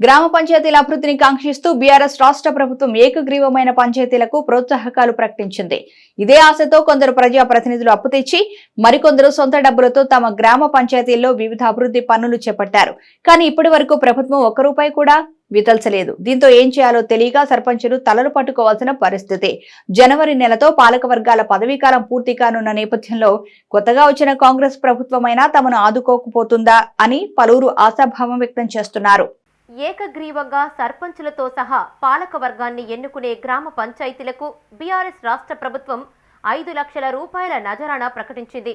గ్రామ పంచాయతీల అభివృద్ధిని కాంక్షిస్తూ బీఆర్ఎస్ రాష్ట్ర ప్రభుత్వం ఏకగ్రీవమైన పంచాయతీలకు ప్రోత్సాహకాలు ప్రకటించింది. ఇదే ఆశతో కొందరు ప్రజా ప్రతినిధులు అప్పు తెచ్చి మరికొందరు సొంత డబ్బులతో తమ గ్రామ పంచాయతీల్లో వివిధ అభివృద్ధి పనులు చేపట్టారు. కానీ ఇప్పటి వరకు ప్రభుత్వం ఒక్క రూపాయి కూడా వితల్చలేదు. దీంతో ఏం చేయాలో తెలియక సర్పంచులు తలలు పట్టుకోవాల్సిన పరిస్థితి. జనవరి నెలతో పాలక వర్గాల పదవీకాలం పూర్తి కానున్న నేపథ్యంలో కొత్తగా వచ్చిన కాంగ్రెస్ ప్రభుత్వమైనా తమను ఆదుకోకపోతుందా అని పలువురు ఆశాభావం వ్యక్తం చేస్తున్నారు. ఏకగ్రీవంగా సర్పంచులతో సహా పాలక వర్గాన్ని ఎన్నుకునే గ్రామ పంచాయతీలకు బీఆర్ఎస్ రాష్ట్ర ప్రభుత్వం ఐదు లక్షల రూపాయల నజరానా ప్రకటించింది.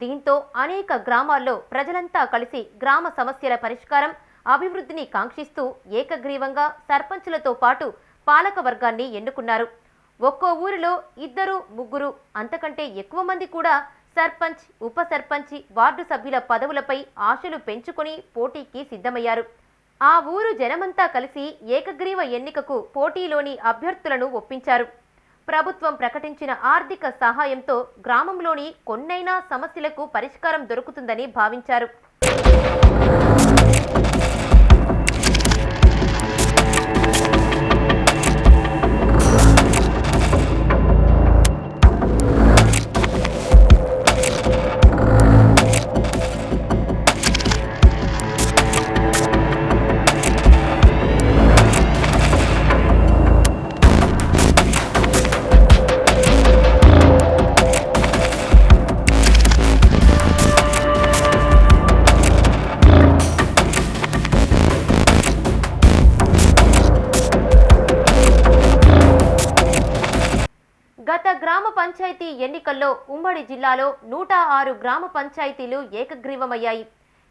దీంతో అనేక గ్రామాల్లో ప్రజలంతా కలిసి గ్రామ సమస్యల పరిష్కారం అభివృద్ధిని కాంక్షిస్తూ ఏకగ్రీవంగా సర్పంచులతో పాటు పాలక వర్గాన్ని ఎన్నుకున్నారు. ఒక్కో ఊరిలో ఇద్దరు ముగ్గురు అంతకంటే ఎక్కువ మంది కూడా సర్పంచ్ ఉప సర్పంచి వార్డు సభ్యుల పదవులపై ఆశలు పెంచుకొని పోటీకి సిద్ధమయ్యారు. ఆ ఊరు జనమంతా కలిసి ఏకగ్రీవ ఎన్నికకు పోటీలోని అభ్యర్థులను ఒప్పించారు. ప్రభుత్వం ప్రకటించిన ఆర్థిక సహాయంతో గ్రామంలోని కొన్నైనా సమస్యలకు పరిష్కారం దొరుకుతుందని భావించారు. ఎన్నికల్లో ఉమ్మడి జిల్లాలో నూట ఆరు గ్రామ పంచాయతీలు ఏకగ్రీవమయ్యాయి.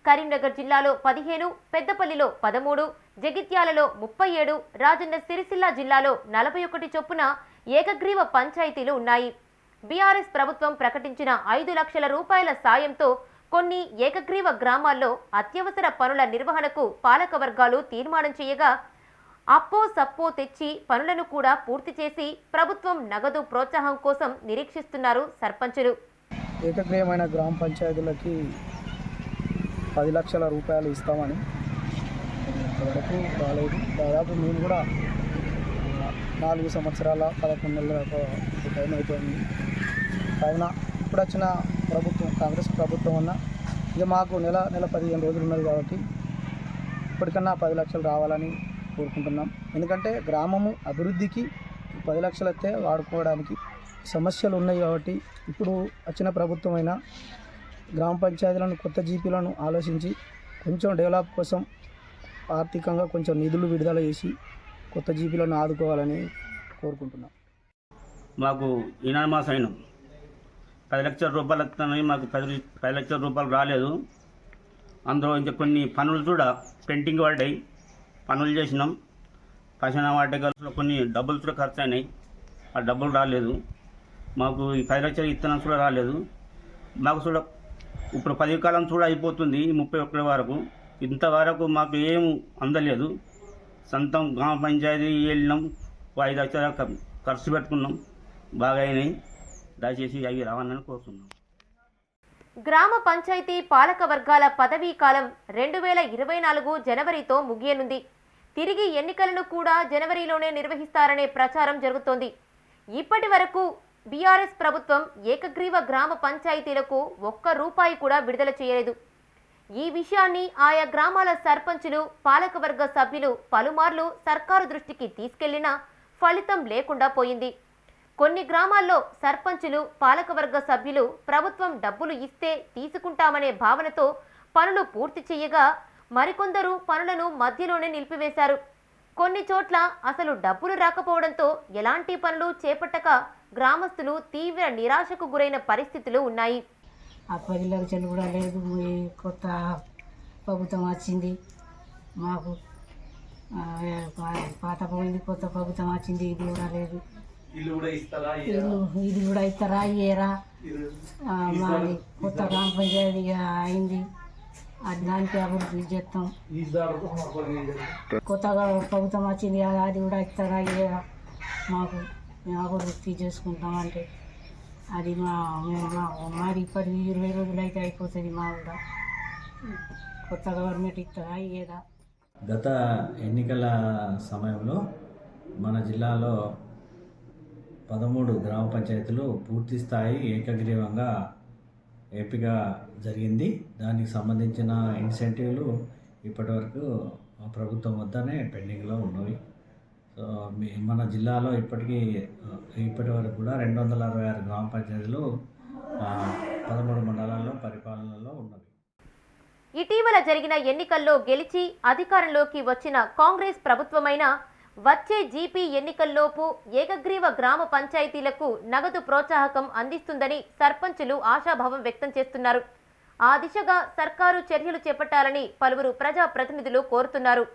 కరీంనగర్ జిల్లాలో పదిహేను పెద్దపల్లిలో పదమూడు జగిత్యాలలో ముప్పై ఏడు రాజన్న సిరిసిల్ల జిల్లాలో నలభై ఒకటి చొప్పున ఏకగ్రీవ పంచాయతీలు ఉన్నాయి. బీఆర్ఎస్ ప్రభుత్వం ప్రకటించిన ఐదు లక్షల రూపాయల సాయంతో కొన్ని ఏకగ్రీవ గ్రామాల్లో అత్యవసర పనుల నిర్వహణకు పాలక వర్గాలు తీర్మానం చేయగా అప్పో సప్పో తెచ్చి పనులను కూడా పూర్తి చేసి ప్రభుత్వం నగదు ప్రోత్సాహం కోసం నిరీక్షిస్తున్నారు సర్పంచులు. ఏకగ్రీయమైన గ్రామ పంచాయతీలకి పది లక్షల రూపాయలు ఇస్తామని ఇంతవరకు రాలేదు. దాదాపు మేము కూడా నాలుగు సంవత్సరాల పదకొండు నెలల టైం అయిపోయింది. కావున ఇప్పుడు వచ్చిన ప్రభుత్వం కాంగ్రెస్ ప్రభుత్వం అన్న ఇక మాకు నెల నెల పదిహేను రోజులు ఉన్నది కాబట్టి ఇప్పటికన్నా పది లక్షలు రావాలని కోరుకుంటున్నాం. ఎందుకంటే గ్రామము అభివృద్ధికి పది లక్షలు అయితే వాడుకోవడానికి సమస్యలు ఉన్నాయి కాబట్టి ఇప్పుడు వచ్చిన ప్రభుత్వం అయినా గ్రామ పంచాయతీలను కొత్త జీపీలను ఆలోచించి కొంచెం డెవలప్ కోసం ఆర్థికంగా కొంచెం నిధులు విడుదల చేసి కొత్త జీపీలను ఆదుకోవాలని కోరుకుంటున్నాం. మాకు ఈనాడు మాసం అయినాం పది లక్షల రూపాయలు వస్తున్నాయి మాకు పది పది లక్షల రూపాయలు రాలేదు. అందులో ఇంకా కొన్ని పనులు కూడా పెండింగ్ పడ్డాయి. పనులు చేసినాం. పైసన వాటలో కొన్ని డబ్బులు కూడా ఖర్చు అయినాయి. ఆ డబ్బులు రాలేదు. మాకు ఈ పది లక్షల ఇత్తనం కూడా రాలేదు. మాకు చూడ ఇప్పుడు పది కాలం కూడా అయిపోతుంది ముప్పై ఒకటి వరకు. ఇంతవరకు మాకు ఏం అందలేదు. సొంతం గ్రామ పంచాయతీ వెళ్ళినాం. ఐదు లక్షల ఖర్చు పెట్టుకున్నాం. బాగా అయినాయి. దయచేసి అవి రావాలని కోరుతున్నాం గ్రామ పంచాయతీ పాలక వర్గాల పదవీ కాలం రెండు వేల ఇరవై నాలుగు జనవరితో ముగియనుంది. తిరిగి ఎన్నికలను కూడా జనవరిలోనే నిర్వహిస్తారనే ప్రచారం జరుగుతోంది. ఇప్పటి వరకు బీఆర్ఎస్ ప్రభుత్వం ఏకగ్రీవ గ్రామ పంచాయతీలకు ఒక్క రూపాయి కూడా విడుదల చేయలేదు. ఈ విషయాన్ని ఆయా గ్రామాల సర్పంచులు పాలకవర్గ సభ్యులు పలుమార్లు సర్కారు దృష్టికి తీసుకెళ్ళినా ఫలితం లేకుండా పోయింది. కొన్ని గ్రామాల్లో సర్పంచులు పాలకవర్గ సభ్యులు ప్రభుత్వం డబ్బులు ఇస్తే తీసుకుంటామనే భావనతో పనులు పూర్తి చేయగా మరికొందరు పనులను మధ్యలోనే నిలిపివేశారు. కొన్ని చోట్ల అసలు డబ్బులు రాకపోవడంతో ఎలాంటి పనులు చేపట్టక గ్రామస్తులు తీవ్ర నిరాశకు గురైన పరిస్థితులు ఉన్నాయి. ఆ పది లక్షలు కూడా లేదు కొత్త ప్రభుత్వం వచ్చింది. మాకు పాత పోయింది కొత్త ప్రభుత్వం వచ్చింది ఇది కూడా లేదు. ఇల్లు ఇది కూడా ఇస్తారా? ఇయ్యరా ఆ, మాది కొత్త గ్రామ పంచాయతీ అయింది. అది దానికి అభివృద్ధి చేస్తాం కొత్తగా ప్రభుత్వం వచ్చింది అది అది కూడా ఇస్తారా? ఇయ్యరా మాకు మేము అభివృద్ధి చేసుకుంటాం అంటే అది మా మేము మాది ఇప్పటి ఇరవై రోజులు అయితే అయిపోతుంది మా కూడా కొత్త గవర్నమెంట్ ఇస్తారా? ఇయ్యదా గత ఎన్నికల సమయంలో మన జిల్లాలో పదమూడు గ్రామ పంచాయతీలు పూర్తి స్థాయి ఏకగ్రీవంగా ఎంపిక జరిగింది. దానికి సంబంధించిన ఇన్సెంటివ్లు ఇప్పటివరకు ప్రభుత్వం వద్దనే పెండింగ్లో ఉన్నవి. సో మన జిల్లాలో ఇప్పటికీ ఇప్పటి వరకు కూడా రెండు వందల అరవై ఆరు గ్రామ పంచాయతీలు పదమూడు మండలాల్లో పరిపాలనలో ఉన్నవి. ఇటీవల జరిగిన ఎన్నికల్లో గెలిచి అధికారంలోకి వచ్చిన కాంగ్రెస్ ప్రభుత్వమైన వచ్చే జీపీ ఎన్నికల్లోపు ఏకగ్రీవ గ్రామ పంచాయతీలకు నగదు ప్రోత్సాహకం అందిస్తుందని సర్పంచులు ఆశాభావం వ్యక్తం చేస్తున్నారు. ఆ దిశగా సర్కారు చర్యలు చేపట్టాలని పలువురు ప్రజా ప్రతినిధులు కోరుతున్నారు.